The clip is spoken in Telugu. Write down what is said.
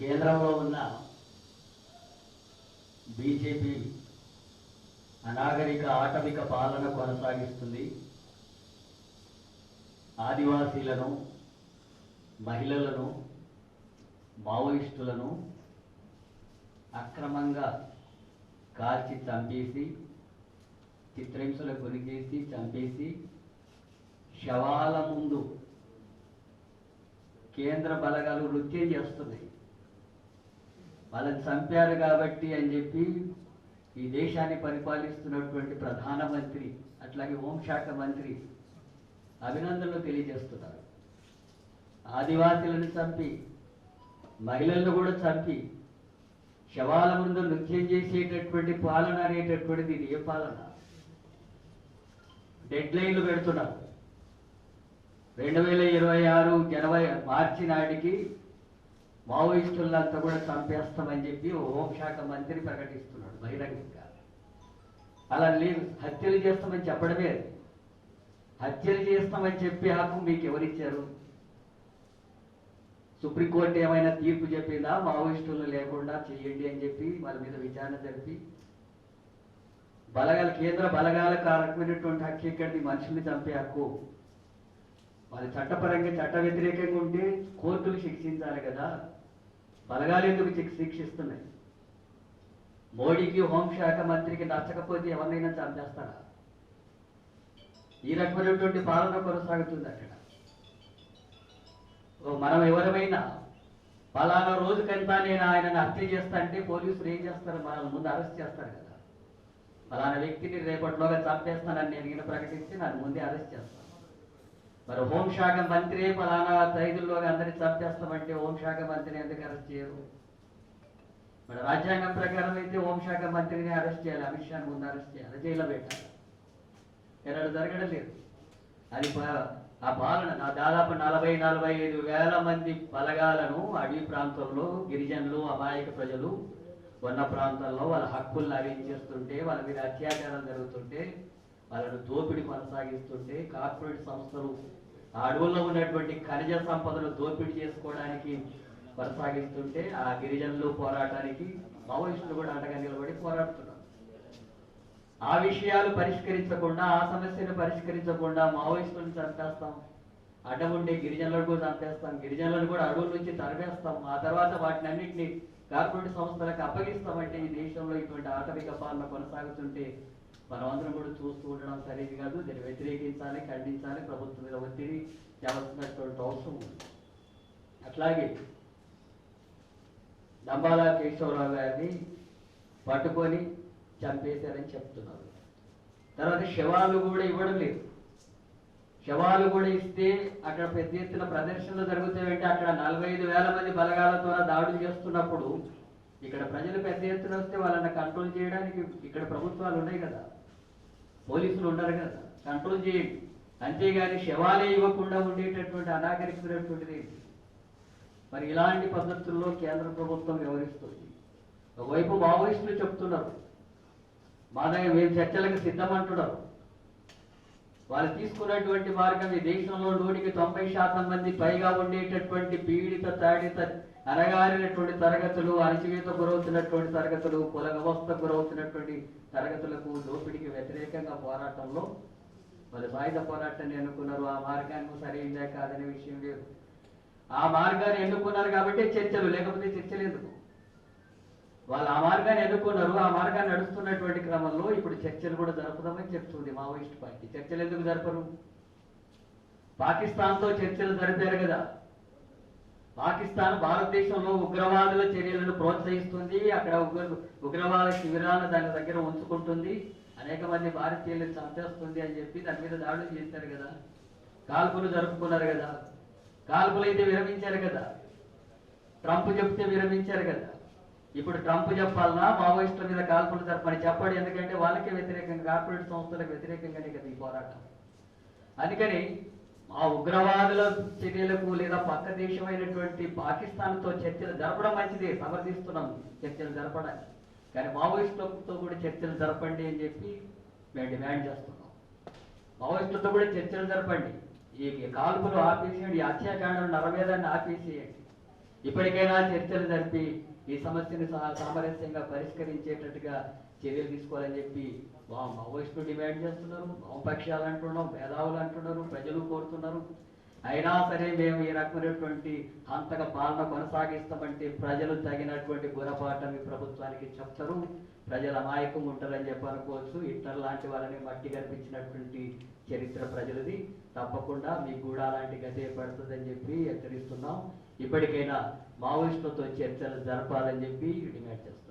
కేంద్రంలో ఉన్న బీజేపీ అనాగరిక ఆటవిక పాలన కొనసాగిస్తుంది. ఆదివాసీలను మహిళలను మావోయిస్టులను అక్రమంగా కాల్చి చంపేసి చిత్రహింసలకు గురిచేసి చంపేసి శవాల ముందు కేంద్ర బలగాలు నృత్యం చేస్తున్నాయి. వాళ్ళని చంపారు కాబట్టి అని చెప్పి ఈ దేశాన్ని పరిపాలిస్తున్నటువంటి ప్రధానమంత్రి అట్లాగే హోంశాఖ మంత్రి అభినందనలు తెలియజేస్తున్నారు. ఆదివాసులను చంపి మహిళలను కూడా చంపి శవాల ముందు నృత్యం చేసేటటువంటి పాలన అనేటటువంటిది ఇది ఏ పాలన? డెడ్ లైన్లు పెడుతున్నారు. రెండు వేల ఇరవై ఆరు జనవరి మార్చి నాటికి మావోయిస్టులంతా కూడా చంపేస్తామని చెప్పి హోంశాఖ మంత్రి ప్రకటిస్తున్నాడు బహిరంగంగా. అలా లేదు హత్యలు చేస్తామని చెప్పడమే హత్యలు చేస్తామని చెప్పి హక్కు మీకు ఎవరిచ్చారు? సుప్రీంకోర్టు ఏమైనా తీర్పు చెప్పిందా? మావోయిస్టులు లేకుండా చేయండి అని చెప్పి వాళ్ళ మీద విచారణ జరిపి బలగాల కేంద్ర బలగాల కారకమైనటువంటి హక్కు ఇక్కడిది మనుషుల్ని చంపే హక్కు. వాళ్ళ చట్టపరంగా చట్ట వ్యతిరేకంగా ఉంటే కోర్టులు శిక్షించాలి కదా. బలగాలెందుకు శిక్షిస్తున్నాయి? మోడీకి హోంశాఖ మంత్రికి నచ్చకపోతే ఎవరినైనా చంపేస్తారా? ఈ రకమైనటువంటి పాలన కొనసాగుతుంది అక్కడ. ఓ మనం ఎవరమైనా ఫలానా రోజుకంతా నేను ఆయనను హత్య చేస్తా అంటే పోలీసులు ఏం చేస్తారు? మనల్ని ముందు అరెస్ట్ చేస్తారు కదా. పలానా వ్యక్తిని రేపటిలోగా చంపేస్తానని నేను ఈయన ప్రకటిస్తే నన్ను ముందే అరెస్ట్ చేస్తాను మరి హోంశాఖ మంత్రి పలానా ఖైదుల్లోగా అందరినీ చంపేస్తామంటే హోంశాఖ మంత్రిని ఎందుకు అరెస్ట్ చేయరు? మరి రాజ్యాంగం ప్రకారం అయితే హోంశాఖ మంత్రిని అరెస్ట్ చేయాలి అమిత్ షా ముందు అరెస్ట్ చేయాలి జైల్లో పెట్టాలి. ఎన్నడూ జరగడం లేదు. అది ఆ పాలన నా దాదాపు నలభై నలభై ఐదు వేల మంది బలగాలను అడవి ప్రాంతంలో గిరిజనులు అమాయక ప్రజలు ఉన్న ప్రాంతాల్లో వాళ్ళ హక్కులను హరించేస్తుంటే వాళ్ళ మీద అత్యాచారం జరుగుతుంటే వాళ్ళను దోపిడీ కొనసాగిస్తుంటే కార్పొరేట్ సంస్థలు ఆ అడవుల్లో ఉన్నటువంటి ఖనిజ సంపదను దోపిడీ చేసుకోవడానికి కొనసాగిస్తుంటే ఆ గిరిజనులు పోరాటానికి మావోయిస్టులు కూడా అండగా నిలబడి పోరాడుతున్నారు. ఆ విషయాలు పరిష్కరించకుండా ఆ సమస్యను పరిష్కరించకుండా మావోయిస్టులను చంపేస్తాం. అడ్డం ఉండే గిరిజనులను కూడా చంపేస్తాం. గిరిజనులను కూడా అడవుల నుంచి తరిమేస్తాం. ఆ తర్వాత వాటిని అన్నింటినీ కార్పొరేట్ సంస్థలకు అప్పగిస్తామంటే ఈ దేశంలో ఇటువంటి ఆటవిక పాలన కొనసాగుతుంటే మనమందరం కూడా చూస్తూ ఉండడం సరైనది కాదు. దీన్ని వ్యతిరేకించాలి ఖండించాలి. ప్రభుత్వం మీద ఒత్తిడి చేయాల్సినటువంటి అవసరం ఉంది. అట్లాగే దంబాల కేశవరావు గారిని పట్టుకొని చంపేశారని చెప్తున్నారు. తర్వాత శవాలు కూడా ఇవ్వడం లేదు. శవాలు కూడా ఇస్తే అక్కడ పెద్ద ఎత్తున ప్రదర్శనలు జరుగుతాయంటే అక్కడ నలభై ఐదు వేల మంది బలగాలతో దాడులు చేస్తున్నప్పుడు ఇక్కడ ప్రజలు పెద్ద ఎత్తున వస్తే వాళ్ళని కంట్రోల్ చేయడానికి ఇక్కడ ప్రభుత్వాలు ఉన్నాయి కదా. పోలీసులు ఉండరు కదా. కంట్రోల్ చేయండి. అంతేగాని శవాలే ఇవ్వకుండా ఉండేటటువంటి అనాగరికమైనటువంటిది మరి ఇలాంటి పద్ధతుల్లో కేంద్ర ప్రభుత్వం వ్యవహరిస్తుంది. ఒకవైపు మావోయిస్టులు చెప్తున్నారు. మా దగ్గర మేము చర్చలకు సిద్ధమంటున్నారు. వాళ్ళు తీసుకున్నటువంటి మార్గం ఈ దేశంలో నూటికి తొంభై శాతం మంది పైగా ఉండేటటువంటి పీడిత తాడిత అనగారినటువంటి తరగతులు అణచివేత గురవుతున్నటువంటి తరగతులు కుల వ్యవస్థ గురవుతున్నటువంటి తరగతులకు దోపిడీకి వ్యతిరేకంగా పోరాటంలో వాళ్ళు సాయుధ పోరాటాన్ని ఎన్నుకున్నారు. ఆ మార్గాన్ని సరైందే కాదనే విషయం లేదు. ఆ మార్గాన్ని ఎన్నుకున్నారు కాబట్టి చర్చలు లేకపోతే చర్చలు ఎందుకు? వాళ్ళు ఆ మార్గాన్ని ఎన్నుకున్నారు. ఆ మార్గాన్ని నడుస్తున్నటువంటి క్రమంలో ఇప్పుడు చర్చలు కూడా జరుపుదామని చెప్తుంది మావోయిస్ట్ పార్టీ. చర్చలు ఎందుకు జరపరు? పాకిస్తాన్తో చర్చలు జరిపారు కదా. పాకిస్తాన్ భారతదేశంలో ఉగ్రవాదుల చర్యలను ప్రోత్సహిస్తుంది. అక్కడ ఉగ్ర ఉగ్రవాద శిబిరాలను దాని దగ్గర ఉంచుకుంటుంది. అనేక మంది భారతీయులను చంపేస్తుంది అని చెప్పి దాని మీద దాడులు చేశారు కదా. కాల్పులు జరుపుకున్నారు కదా. కాల్పులు అయితే విరమించారు కదా. ట్రంప్ చెప్తే విరమించారు కదా. ఇప్పుడు ట్రంప్ చెప్పాలన్నా మావోయిస్టుల మీద కాల్పులు జరపని చెప్పండి ఎందుకంటే వాళ్ళకే వ్యతిరేకంగా కార్పొరేట్ సంస్థలకు వ్యతిరేకంగానే కదా ఈ పోరాటం. అందుకని ఆ ఉగ్రవాదుల చర్యలకు లేదా పక్క దేశమైనటువంటి పాకిస్తాన్తో చర్చలు జరపడం మంచిదే సమర్థిస్తున్నాం చర్చలు జరపడానికి. కానీ మావోయిస్టులతో కూడా చర్చలు జరపండి అని చెప్పి మేము డిమాండ్ చేస్తున్నాం. మావోయిస్టులతో కూడా చర్చలు జరపండి. ఈ కాల్పులు ఆపేసేయండి ఈ హత్యాకాండం నరమేదాన్ని ఆపేసేయండి. ఇప్పటికైనా చర్చలు జరిపి ఈ సమస్యను సామరస్యంగా పరిష్కరించేటట్టుగా చర్యలు తీసుకోవాలని చెప్పి మావోయిస్టులు డిమాండ్ చేస్తున్నారు వామపక్షాలు అంటున్నాం మేధావులు అంటున్నారు ప్రజలు కోరుతున్నారు. అయినా సరే మేము ఈ రకమైనటువంటి హంతక పాలన కొనసాగిస్తామంటే ప్రజలు తగినటువంటి గుణపాఠం ఈ ప్రభుత్వానికి చెప్తారు. ప్రజల అమాయకం ఉంటారని చెప్పి అనుకోవచ్చు. ఇంటర్ లాంటి వాళ్ళని మట్టి కనిపించినటువంటి చరిత్ర ప్రజలది. తప్పకుండా మీకు కూడా అలాంటి గతే పడుతుందని చెప్పి హెచ్చరిస్తున్నాం. ఇప్పటికైనా మావోయిస్టులతో చర్చలు జరపాలని చెప్పి డిమాండ్ చేస్తున్నాం.